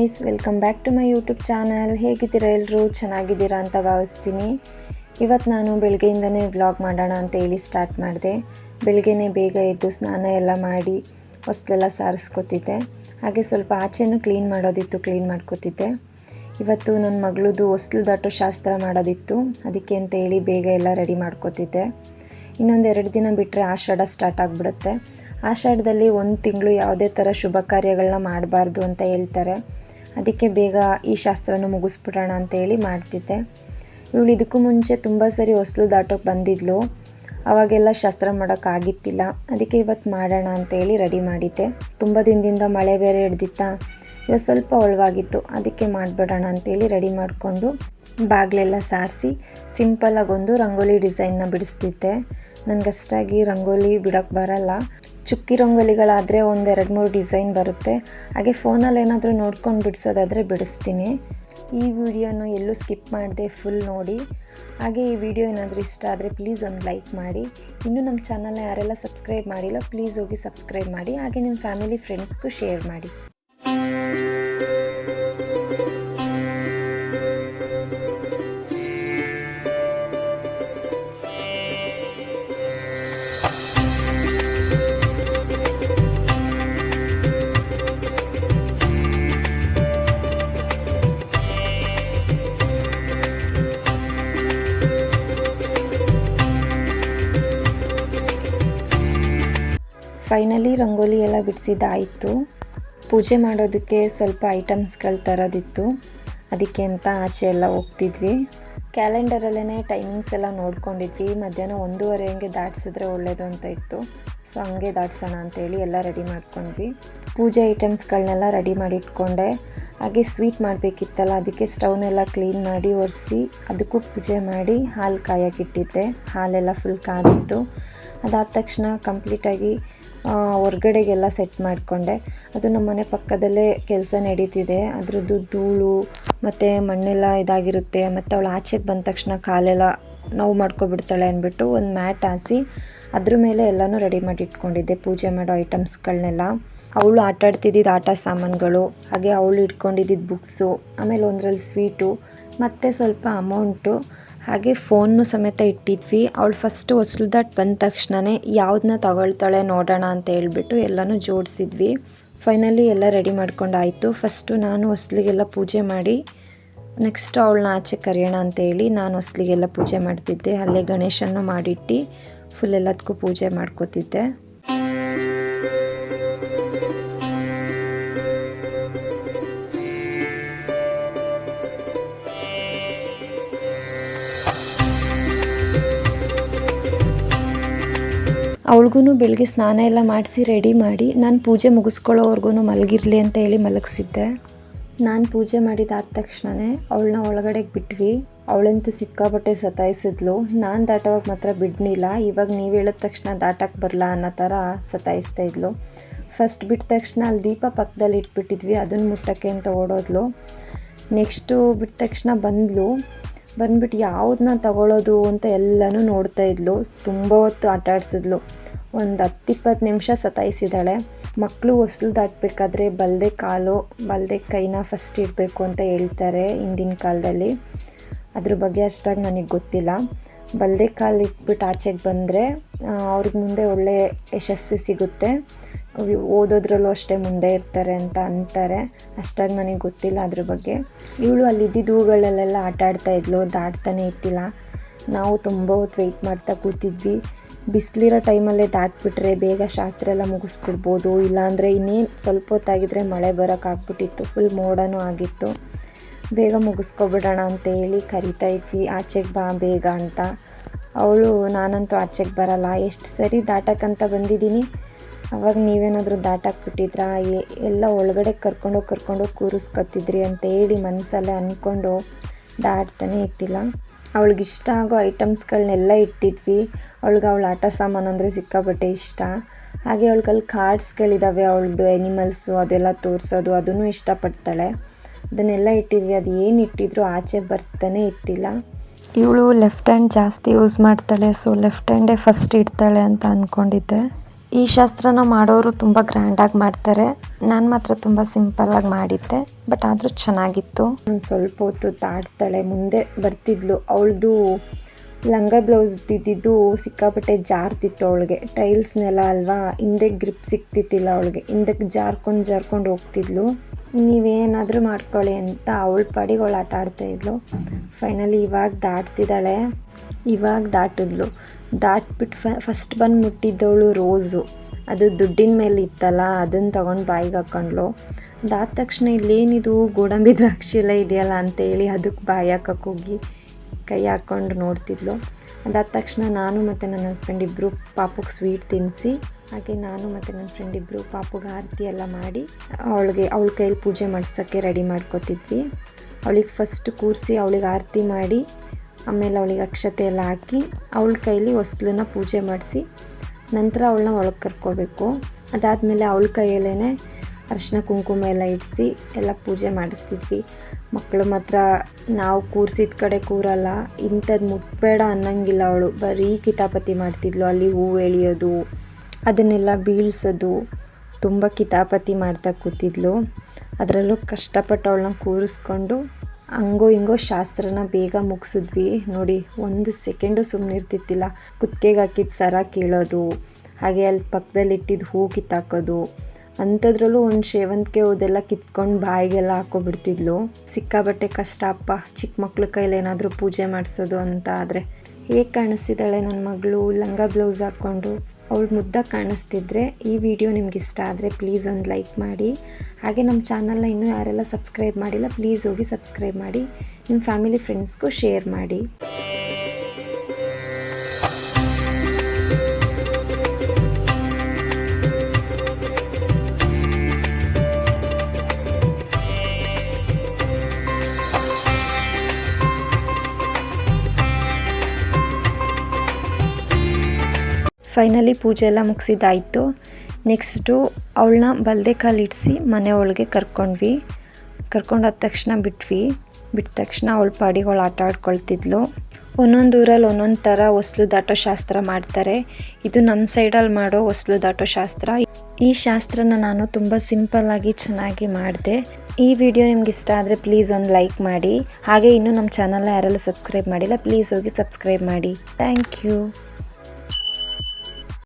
Guys welcome back to my YouTube channel ಹೇಗಿದ್ದೀರಾ ಎಲ್ಲರೂ ಚೆನ್ನಾಗಿದ್ದೀರಾ ಅಂತ ಭಾವಿಸ್ತೀನಿ. ಇವತ್ತು ನಾನು ಬೆಳಗ್ಗೆಯಿಂದನೇ ವ್ಲಾಗ್ ಮಾಡೋಣ ಅಂತ ಹೇಳಿ ಸ್ಟಾರ್ಟ್ ಮಾಡಿದೆ. ಬೆಳಗ್ಗೆನೇ ಬೇಗ ಎದ್ದು ಸ್ನಾನ ಎಲ್ಲ ಮಾಡಿ ಹೊಸ್ಲೆಲ್ಲ ಸಾರಿಸ್ಕೊತಿದ್ದೆ. ಹಾಗೆ ಸ್ವಲ್ಪ ಆಚೆನೂ ಕ್ಲೀನ್ ಮಾಡೋದಿತ್ತು ಕ್ಲೀನ್ ಮಾಡ್ಕೊತಿದ್ದೆ. ಇವತ್ತು ನನ್ನ ಮಗಳದು ಹೊಸ್ಲು ದಾಟೋ ಶಾಸ್ತ್ರ ಮಾಡೋದಿತ್ತು. ಅದಕ್ಕೆ ಅಂತ ಹೇಳಿ ಬೇಗ ಎಲ್ಲ ರೆಡಿ ಮಾಡ್ಕೊತಿದ್ದೆ. ಇನ್ನೊಂದು ಎರಡು ದಿನ ಬಿಟ್ಟರೆ ಆಷಾಢ ಸ್ಟಾರ್ಟ್ ಆಗಿಬಿಡುತ್ತೆ. ಆಷಾಢದಲ್ಲಿ ಒಂದು ತಿಂಗಳು ಯಾವುದೇ ಥರ ಶುಭ ಕಾರ್ಯಗಳನ್ನ ಮಾಡಬಾರ್ದು ಅಂತ ಹೇಳ್ತಾರೆ. ಅದಕ್ಕೆ ಬೇಗ ಈ ಶಾಸ್ತ್ರನ ಮುಗಿಸ್ಬಿಡೋಣ ಅಂತ ಹೇಳಿ ಮಾಡ್ತಿದ್ದೆ. ಇವಳು ಇದಕ್ಕೂ ಮುಂಚೆ ತುಂಬ ಸರಿ ಹೊಸ್ಲು ದಾಟೋಕೆ ಬಂದಿದ್ಲು. ಅವಾಗೆಲ್ಲ ಶಾಸ್ತ್ರ ಮಾಡೋಕ್ಕಾಗಿತ್ತಿಲ್ಲ ಅದಕ್ಕೆ ಇವತ್ತು ಮಾಡೋಣ ಅಂತೇಳಿ ರೆಡಿ ಮಾಡಿದ್ದೆ. ತುಂಬ ದಿನದಿಂದ ಮಳೆ ಬೇರೆ ಹಿಡ್ದಿತ್ತಾ ಇವತ್ತು ಸ್ವಲ್ಪ ಒಳವಾಗಿತ್ತು ಅದಕ್ಕೆ ಮಾಡಿಬಿಡೋಣ ಅಂತೇಳಿ ರೆಡಿ ಮಾಡಿಕೊಂಡು ಬಾಗಿಲೆಲ್ಲ ಸಾರಿಸಿ ಒಂದು ರಂಗೋಲಿ ಡಿಸೈನ್ನ ಬಿಡಿಸ್ತಿದ್ದೆ. ನನಗಷ್ಟಾಗಿ ರಂಗೋಲಿ ಬಿಡೋಕ್ಕೆ ಬರಲ್ಲ. ಚುಕ್ಕಿ ರಂಗೋಲಿಗಳಾದರೆ ಒಂದೆರಡು ಮೂರು ಡಿಸೈನ್ ಬರುತ್ತೆ. ಹಾಗೆ ಫೋನಲ್ಲಿ ಏನಾದರೂ ನೋಡ್ಕೊಂಡು ಬಿಡಿಸೋದಾದರೆ ಬಿಡಿಸ್ತೀನಿ. ಈ ವಿಡಿಯೋನು ಎಲ್ಲೂ ಸ್ಕಿಪ್ ಮಾಡಿದೆ ಫುಲ್ ನೋಡಿ. ಹಾಗೆ ಈ ವಿಡಿಯೋ ಏನಾದರೂ ಇಷ್ಟ ಆದರೆ ಪ್ಲೀಸ್ ಒಂದು ಲೈಕ್ ಮಾಡಿ. ಇನ್ನೂ ನಮ್ಮ ಚಾನಲ್ನ ಯಾರೆಲ್ಲ ಸಬ್ಸ್ಕ್ರೈಬ್ ಮಾಡಿಲ್ಲ ಪ್ಲೀಸ್ ಹೋಗಿ ಸಬ್ಸ್ಕ್ರೈಬ್ ಮಾಡಿ. ಹಾಗೆ ನಿಮ್ಮ ಫ್ಯಾಮಿಲಿ ಫ್ರೆಂಡ್ಸ್ಗೂ ಶೇರ್ ಮಾಡಿ. ಫೈನಲಿ ರಂಗೋಲಿ ಎಲ್ಲ ಬಿಡಿಸಿದ್ದಾಯಿತು. ಪೂಜೆ ಮಾಡೋದಕ್ಕೆ ಸ್ವಲ್ಪ ಐಟಮ್ಸ್ಗಳು ತರೋದಿತ್ತು. ಅದಕ್ಕೆ ಅಂತ ಆಚೆ ಎಲ್ಲ ಹೋಗ್ತಿದ್ವಿ. ಕ್ಯಾಲೆಂಡರಲ್ಲೇ ಟೈಮಿಂಗ್ಸ್ ಎಲ್ಲ ನೋಡ್ಕೊಂಡಿದ್ವಿ. ಮಧ್ಯಾಹ್ನ ಒಂದೂವರೆ ಹಂಗೆ ದಾಟಿಸಿದ್ರೆ ಒಳ್ಳೆಯದು ಅಂತ ಇತ್ತು. ಸೊ, ಹಂಗೆ ದಾಟ್ಸೋಣ ಅಂತೇಳಿ ಎಲ್ಲ ರೆಡಿ ಮಾಡ್ಕೊಂಡ್ವಿ. ಪೂಜೆ ಐಟಮ್ಸ್ಗಳನ್ನೆಲ್ಲ ರೆಡಿ ಮಾಡಿ ಇಟ್ಕೊಂಡೆ ಹಾಗೆ ಸ್ವೀಟ್ ಮಾಡಬೇಕಿತ್ತಲ್ಲ, ಅದಕ್ಕೆ ಸ್ಟೌನೆಲ್ಲ ಕ್ಲೀನ್ ಮಾಡಿ ಒರೆಸಿ, ಅದಕ್ಕೂ ಪೂಜೆ ಮಾಡಿ ಹಾಲು ಕಾಯೋಕ್ಕಿಟ್ಟಿದ್ದೆ ಹಾಲೆಲ್ಲ ಫುಲ್ ಕಾದಿತ್ತು. ಅದಾದ ತಕ್ಷಣ ಕಂಪ್ಲೀಟಾಗಿ ಹೊರ್ಗಡೆಗೆಲ್ಲ ಸೆಟ್ ಮಾಡಿಕೊಂಡೆ. ಅದು ನಮ್ಮ ಮನೆ ಪಕ್ಕದಲ್ಲೇ ಕೆಲಸ ನಡೀತಿದೆ. ಅದರದ್ದು ಧೂಳು ಮತ್ತು ಮಣ್ಣೆಲ್ಲ ಇದಾಗಿರುತ್ತೆ. ಮತ್ತು ಅವಳು ಆಚೆಗೆ ಬಂದ ತಕ್ಷಣ ಕಾಲೆಲ್ಲ ನೋವು ಮಾಡ್ಕೊಬಿಡ್ತಾಳೆ ಅಂದ್ಬಿಟ್ಟು ಒಂದು ಮ್ಯಾಟ್ ಹಾಸಿ ಅದ್ರ ಮೇಲೆ ಎಲ್ಲನೂ ರೆಡಿ ಮಾಡಿ ಇಟ್ಕೊಂಡಿದ್ದೆ ಪೂಜೆ ಮಾಡೋ ಐಟಮ್ಸ್ಗಳನ್ನೆಲ್ಲ ಅವಳು ಆಟ ಆಡ್ತಿದ್ದಿದ್ದು ಆಟ ಸಾಮಾನುಗಳು, ಹಾಗೆ ಅವಳು ಇಟ್ಕೊಂಡಿದ್ದಿದ್ದ ಬುಕ್ಸು ಆಮೇಲೆ ಒಂದರಲ್ಲಿ ಸ್ವೀಟು ಮತ್ತು ಸ್ವಲ್ಪ ಅಮೌಂಟು ಹಾಗೆ ಫೋನ್ನು ಸಮೇತ ಇಟ್ಟಿದ್ವಿ. ಅವಳು ಫಸ್ಟು ಹೊಸಲ್ದಾಟ್ ಬಂದ ತಕ್ಷಣವೇ ಯಾವ್ದನ್ನ ತಗೊಳ್ತಾಳೆ ನೋಡೋಣ ಅಂತ ಹೇಳ್ಬಿಟ್ಟು ಎಲ್ಲನೂ ಜೋಡಿಸಿದ್ವಿ. ಫೈನಲಿ ಎಲ್ಲ ರೆಡಿ ಮಾಡ್ಕೊಂಡಾಯಿತು. ಫಸ್ಟು ನಾನು ಹೊಸ್ಲಿಗೆಲ್ಲ ಪೂಜೆ ಮಾಡಿ ನೆಕ್ಸ್ಟ್ ಅವಳನ್ನ ಆಚೆ ಕರೆಯೋಣ ಅಂತ ಹೇಳಿ ನಾನು ಹೊಸ್ಲಿಗೆಲ್ಲ ಪೂಜೆ ಮಾಡ್ತಿದ್ದೆ. ಅಲ್ಲೇ ಗಣೇಶನ್ನು ಮಾಡಿಟ್ಟು ಫುಲ್ ಎಲ್ಲದಕ್ಕೂ ಪೂಜೆ ಮಾಡ್ಕೋತಿದ್ದೆ. ಅವಳಿಗೂ ಬೆಳಗ್ಗೆ ಸ್ನಾನ ಎಲ್ಲ ಮಾಡಿಸಿ ರೆಡಿ ಮಾಡಿ, ನಾನು ಪೂಜೆ ಮುಗಿಸ್ಕೊಳ್ಳೋವರೆಗೂ ಮಲಗಿರಲಿ ಅಂತ ಹೇಳಿ ಮಲಗಿಸಿದ್ದೆ. ನಾನು ಪೂಜೆ ಮಾಡಿದಾದ ತಕ್ಷಣವೇ ಅವಳನ್ನ ಒಳಗಡೆ ಬಿಟ್ವಿ. ಅವಳಂತೂ ಸಿಕ್ಕಾಪಟ್ಟೆ ಸತಾಯಿಸಿದ್ಲು. ನಾನು ದಾಟೋವಾಗ ಮಾತ್ರ ಬಿಡ್ನಿಲ್ಲ. ಇವಾಗ ನೀವು ಹೇಳಿದ ತಕ್ಷಣ ದಾಟಕ್ಕೆ ಬರಲ್ಲ ಅನ್ನೋ ಥರ ಸತಾಯಿಸ್ತಾ ಇದ್ಲು. ಫಸ್ಟ್ ಬಿಟ್ಟ ತಕ್ಷಣ ಅಲ್ಲಿ ದೀಪ ಪಕ್ಕದಲ್ಲಿ ಇಟ್ಬಿಟ್ಟಿದ್ವಿ. ಅದನ್ನು ಮುಟ್ಟಕ್ಕೆ ಅಂತ ಓಡೋದ್ಲು. ನೆಕ್ಸ್ಟು ಬಿಟ್ಟ ತಕ್ಷಣ ಬಂದ್ಲು. ಬಂದ್ಬಿಟ್ಟು ಯಾವುದನ್ನ ತಗೊಳ್ಳೋದು ಅಂತ ಎಲ್ಲನೂ ನೋಡ್ತಾ ಇದ್ಲು. ತುಂಬ ಹೊತ್ತು ಆಟ ಆಡಿಸಿದ್ಲು ಒಂದು ಹತ್ತಿಪ್ಪತ್ತು ನಿಮಿಷ ಸತಾಯಿಸಿದ್ದಾಳೆ. ಮಕ್ಕಳು ಹೊಸ್ಲು ದಾಟಬೇಕಾದ್ರೆ ಬಲ್ದೆ ಕಾಲು, ಬಲ್ದೆ ಕೈನ ಫಸ್ಟ್ ಇಡಬೇಕು ಅಂತ ಹೇಳ್ತಾರೆ ಹಿಂದಿನ ಕಾಲದಲ್ಲಿ. ಅದ್ರ ಬಗ್ಗೆ ಅಷ್ಟಾಗಿ ನನಗೆ ಗೊತ್ತಿಲ್ಲ. ಬಲ್ದೆ ಕಾಲು ಇಟ್ಬಿಟ್ಟು ಆಚೆಗೆ ಬಂದರೆ ಅವ್ರಿಗೆ ಮುಂದೆ ಒಳ್ಳೆ ಯಶಸ್ಸು ಸಿಗುತ್ತೆ. ಓದೋದ್ರಲ್ಲೂ ಅಷ್ಟೇ ಮುಂದೆ ಇರ್ತಾರೆ ಅಂತ ಅಂತಾರೆ. ಅಷ್ಟಾಗಿ ನನಗೆ ಗೊತ್ತಿಲ್ಲ ಅದ್ರ ಬಗ್ಗೆ. ಇವಳು ಅಲ್ಲಿದ್ದಿದ್ದು ಹೂಗಳಲ್ಲೆಲ್ಲ ಆಟ ಆಡ್ತಾ ಇದ್ಲು, ದಾಟ್ತಾನೆ ಇತ್ತಿಲ್ಲ ನಾವು ತುಂಬ ಹೊತ್ತು ವೆಯ್ಟ್ ಮಾಡ್ತಾ ಕೂತಿದ್ವಿ. ಬಿಸಿಲಿರೋ ಟೈಮಲ್ಲೇ ದಾಟ್ಬಿಟ್ರೆ ಬೇಗ ಶಾಸ್ತ್ರ ಎಲ್ಲ ಮುಗಿಸ್ಬಿಡ್ಬೋದು. ಇಲ್ಲಾಂದರೆ ಇನ್ನೇನು ಸ್ವಲ್ಪ ಹೊತ್ತಾಗಿದ್ರೆ ಮಳೆ ಬರೋಕ್ಕಾಗ್ಬಿಟ್ಟಿತ್ತು ಫುಲ್ ಮೋಡನೂ ಆಗಿತ್ತು. ಬೇಗ ಮುಗಿಸ್ಕೊಬಿಡೋಣ ಅಂತ ಹೇಳಿ ಕರಿತಾ ಇದ್ವಿ. ಆಚೆಗೆ ಬಾ ಬೇಗ ಅಂತ. ಅವಳು, ನಾನಂತೂ ಆಚೆಗೆ ಬರಲ್ಲ. ಎಷ್ಟು ಸರಿ ದಾಟಕ್ಕಂತ ಬಂದಿದ್ದೀನಿ. ಅವಾಗ ನೀವೇನಾದರೂ ದಾಟಾಕ್ಬಿಟ್ಟಿದ್ರಾ? ಎಲ್ಲ ಒಳಗಡೆ ಕರ್ಕೊಂಡೋಗಿ ಕರ್ಕೊಂಡೋಗಿ ಕೂರಿಸ್ಕೊತಿದ್ರಿ ಅಂತ ಹೇಳಿ ಮನಸ್ಸಲ್ಲೇ ಅಂದ್ಕೊಂಡು ದಾಟ್ತಾನೆ ಇತ್ತಿಲ್ಲ ಅವಳಿಗೆ ಇಷ್ಟ ಆಗೋ ಐಟಮ್ಸ್ಗಳನ್ನೆಲ್ಲ ಇಟ್ಟಿದ್ವಿ. ಅವಳಿಗೆ ಅವಳ ಆಟ ಸಾಮಾನು ಅಂದರೆ ಸಿಕ್ಕಾಪಟ್ಟೆ ಇಷ್ಟ. ಹಾಗೆ ಅವಳಿಗಲ್ಲಿ ಕಾರ್ಡ್ಸ್ಗಳಿದ್ದಾವೆ ಅವಳದು ಎನಿಮಲ್ಸು ಅದೆಲ್ಲ ತೋರಿಸೋದು, ಅದನ್ನು ಇಷ್ಟಪಡ್ತಾಳೆ. ಅದನ್ನೆಲ್ಲ ಇಟ್ಟಿದ್ವಿ. ಅದು ಏನು ಇಟ್ಟಿದ್ರು ಆಚೆ ಬರ್ತಾನೆ ಇತ್ತಿಲ್ಲ ಇವಳು ಲೆಫ್ಟ್ ಹ್ಯಾಂಡ್ ಜಾಸ್ತಿ ಯೂಸ್ ಮಾಡ್ತಾಳೆ ಸೊ ಲೆಫ್ಟ್ ಹ್ಯಾಂಡೇ ಫಸ್ಟ್ ಇಡ್ತಾಳೆ ಅಂತ ಅಂದ್ಕೊಂಡಿದ್ದೆ ಈ ಶಾಸ್ತ್ರನ ಮಾಡೋರು ತುಂಬ ಗ್ರ್ಯಾಂಡಾಗಿ ಮಾಡ್ತಾರೆ. ನಾನು ಮಾತ್ರ ತುಂಬ ಸಿಂಪಲ್ಲಾಗಿ ಮಾಡಿದ್ದೆ, ಬಟ್ ಆದರೂ ಚೆನ್ನಾಗಿತ್ತು. ನಾನು ಸ್ವಲ್ಪ ಹೊತ್ತು ತಾಡ್ತಾಳೆ ಮುಂದೆ ಬರ್ತಿದ್ಲು. ಅವಳದು ಲಂಗ ಬ್ಲೌಸ್ ಇದ್ದಿದ್ದು ಸಿಕ್ಕಾಪಟ್ಟೆ ಜಾರ್ತಿತ್ತು ಅವಳಿಗೆ. ಟೈಲ್ಸ್ನೆಲ್ಲ ನೆಲ ಅಲ್ವಾ, ಹಿಂದೆ ಗ್ರಿಪ್ ಸಿಕ್ತಿತ್ತಿಲ್ಲ ಅವಳಿಗೆ. ಹಿಂದಕ್ಕೆ ಜಾರ್ಕೊಂಡು ಜಾರ್ಕೊಂಡು ಹೋಗ್ತಿದ್ಲು. ನೀವೇನಾದರೂ ಮಾಡ್ಕೊಳ್ಳಿ ಅಂತ ಅವಳ ಪಾಡಿಗೆ ಅವಳು ಆಟ ಆಡ್ತಾಯಿದ್ಲು ಫೈನಲಿ ಇವಾಗ ದಾಟ್ತಿದ್ದಾಳೆ. ಇವಾಗ ದಾಟಿದ್ಲು. ದಾಟ್ಬಿಟ್ಟು ಫಸ್ಟ್ ಬಂದು ಮುಟ್ಟಿದ್ದವಳು ರೋಸು. ಅದು ದುಡ್ಡಿನ ಮೇಲೆ ಇತ್ತಲ್ಲ ಅದನ್ನು ತೊಗೊಂಡು ಬಾಯಿಗೆ ಹಾಕ್ಕೊಂಡ್ಲು ಅದಾದ ತಕ್ಷಣ ಇಲ್ಲೇನಿದು ಗೋಡಂಬಿ ದ್ರಾಕ್ಷಿ ಎಲ್ಲ ಇದೆಯಲ್ಲ ಅಂತೇಳಿ ಅದಕ್ಕೆ ಬಾಯಿ ಹಾಕಕ್ಕೆ ಹೋಗಿ ಕೈ ಹಾಕ್ಕೊಂಡು ನೋಡ್ತಿದ್ಲು. ಅದಾದ ತಕ್ಷಣ ನಾನು ಮತ್ತು ನನ್ನ ಹಸ್ಬೆಂಡ್ ಇಬ್ಬರು ಪಾಪುಗೆ ಸ್ವೀಟ್ ತಿನ್ನಿಸಿ ಹಾಗೆ ನಾನು ಮತ್ತು ನನ್ನ ಫ್ರೆಂಡ್ ಇಬ್ಬರು ಪಾಪುಗೆ ಆರತಿ ಎಲ್ಲ ಮಾಡಿ ಅವಳಿಗೆ, ಅವಳ ಕೈಯಲ್ಲಿ ಪೂಜೆ ಮಾಡಿಸೋಕ್ಕೆ ರೆಡಿ ಮಾಡ್ಕೋತಿದ್ವಿ. ಅವಳಿಗೆ ಫಸ್ಟ್ ಕೂರಿಸಿ ಅವಳಿಗೆ ಆರತಿ ಮಾಡಿ ಆಮೇಲೆ ಅವಳಿಗೆ ಅಕ್ಷತೆ ಎಲ್ಲ ಹಾಕಿ ಅವಳ ಕೈಲಿ ಹೊಸ್ಲನ್ನ ಪೂಜೆ ಮಾಡಿಸಿ ನಂತರ ಅವಳನ್ನ ಒಳಗೆ ಕರ್ಕೋಬೇಕು. ಅದಾದಮೇಲೆ ಅವಳ ಕೈಯಲ್ಲೇ ಅರಿಶಿನ, ಕುಂಕುಮ ಎಲ್ಲ ಇಡಿಸಿ ಎಲ್ಲ ಪೂಜೆ ಮಾಡಿಸ್ತಿದ್ವಿ. ಮಕ್ಕಳು ಮಾತ್ರ ನಾವು ಕೂರಿಸಿದ ಕಡೆ ಕೂರಲ್ಲ ಇಂಥದ್ದು ಮುಟ್ಬೇಡ ಅನ್ನಂಗಿಲ್ಲ ಅವಳು. ಬರೀ ಕಿತಾಪತಿ ಮಾಡ್ತಿದ್ಲು, ಅಲ್ಲಿ ಹೂವು ಎಳೆಯೋದು, ಅದನ್ನೆಲ್ಲ ಬೀಳ್ಸೋದು, ತುಂಬ ಕಿತಾಪತಿ ಮಾಡ್ತಾ ಕೂತಿದ್ಲು. ಅದರಲ್ಲೂ ಕಷ್ಟಪಟ್ಟು ಅವಳನ್ನ ಕೂರಿಸ್ಕೊಂಡು ಹಂಗೋ ಹಿಂಗೋ ಶಾಸ್ತ್ರನ ಬೇಗ ಮುಗಿಸಿದ್ವಿ. ನೋಡಿ, ಒಂದು ಸೆಕೆಂಡು ಸುಮ್ಮನೆ ಇರ್ತಿತ್ತಿಲ್ಲ. ಕುತ್ತಿಗೆಗೆ ಹಾಕಿದ ಸರ ಕೀಳೋದು, ಹಾಗೆ ಅಲ್ಲಿ ಪಕ್ಕದಲ್ಲಿ ಇಟ್ಟಿದ್ದು ಹೂ ಕಿತ್ತಾಕೋದು, ಅಂಥದ್ರಲ್ಲೂ ಒಂದು ಸೇವಂತಿಗೆ ಹೋದೆಲ್ಲ ಕಿತ್ಕೊಂಡು ಬಾಯಿಗೆಲ್ಲ ಹಾಕೋಬಿಡ್ತಿದ್ಲು. ಸಿಕ್ಕಾಬಟ್ಟೆ ಕಷ್ಟ ಅಪ್ಪ. ಚಿಕ್ಕ ಮಕ್ಳ ಕೈಲಿ ಏನಾದರೂ ಪೂಜೆ ಮಾಡಿಸೋದು ಅಂತ ಆದರೆ. ಹೇಗೆ ಕಾಣಿಸ್ತಿದ್ದಾಳೆ ನನ್ನ ಮಗಳು? ಲಂಗ ಬ್ಲೌಸ್ ಹಾಕ್ಕೊಂಡು ಅವಳು ಮುದ್ದಾಗಿ ಕಾಣಿಸ್ತಿದ್ರೆ ಈ ವಿಡಿಯೋ ನಿಮ್ಗೆ ಇಷ್ಟ ಆದರೆ ಪ್ಲೀಸ್ ಒಂದು ಲೈಕ್ ಮಾಡಿ. ಹಾಗೆ ನಮ್ಮ ಚಾನಲ್ನ ಇನ್ನೂ ಯಾರೆಲ್ಲ ಸಬ್ಸ್ಕ್ರೈಬ್ ಮಾಡಿಲ್ಲ ಪ್ಲೀಸ್ ಹೋಗಿ ಸಬ್ಸ್ಕ್ರೈಬ್ ಮಾಡಿ. ನಿಮ್ಮ ಫ್ಯಾಮಿಲಿ ಫ್ರೆಂಡ್ಸ್ಗೂ ಶೇರ್ ಮಾಡಿ. ಫೈನಲಿ ಪೂಜೆ ಎಲ್ಲ ಮುಗಿಸಿದ್ದಾಯಿತು. ನೆಕ್ಸ್ಟು ಅವಳನ್ನ ಬಲ್ದೆ ಕಾಲಿಡಿಸಿ ಮನೆ ಒಳಗೆ ಕರ್ಕೊಂಡ್ವಿ. ಕರ್ಕೊಂಡಾದ ತಕ್ಷಣ ಬಿಟ್ವಿ. ಬಿಟ್ಟ ತಕ್ಷಣ ಅವಳ ಪಾಡಿಗಳು ಆಟ ಆಡ್ಕೊಳ್ತಿದ್ಲು. ಒಂದೊಂದು ಊರಲ್ಲಿ ಒಂದೊಂದು ಥರ ಹೊಸ್ಲು ದಾಟೋ ಶಾಸ್ತ್ರ ಮಾಡ್ತಾರೆ. ಇದು ನಮ್ಮ ಸೈಡಲ್ಲಿ ಮಾಡೋ ಹೊಸ್ಲು ದಾಟೋ ಶಾಸ್ತ್ರ. ಈ ಶಾಸ್ತ್ರನ ನಾನು ತುಂಬ ಸಿಂಪಲ್ಲಾಗಿ ಚೆನ್ನಾಗಿ ಮಾಡಿದೆ. ಈ ವಿಡಿಯೋ ನಿಮ್ಗೆ ಇಷ್ಟ ಆದರೆ ಪ್ಲೀಸ್ ಒಂದು ಲೈಕ್ ಮಾಡಿ. ಹಾಗೆ ಇನ್ನೂ ನಮ್ಮ ಚಾನಲ್ನ ಯಾರೆಲ್ಲ ಸಬ್ಸ್ಕ್ರೈಬ್ ಮಾಡಿಲ್ಲ, ಪ್ಲೀಸ್ ಹೋಗಿ ಸಬ್ಸ್ಕ್ರೈಬ್ ಮಾಡಿ. Thank you.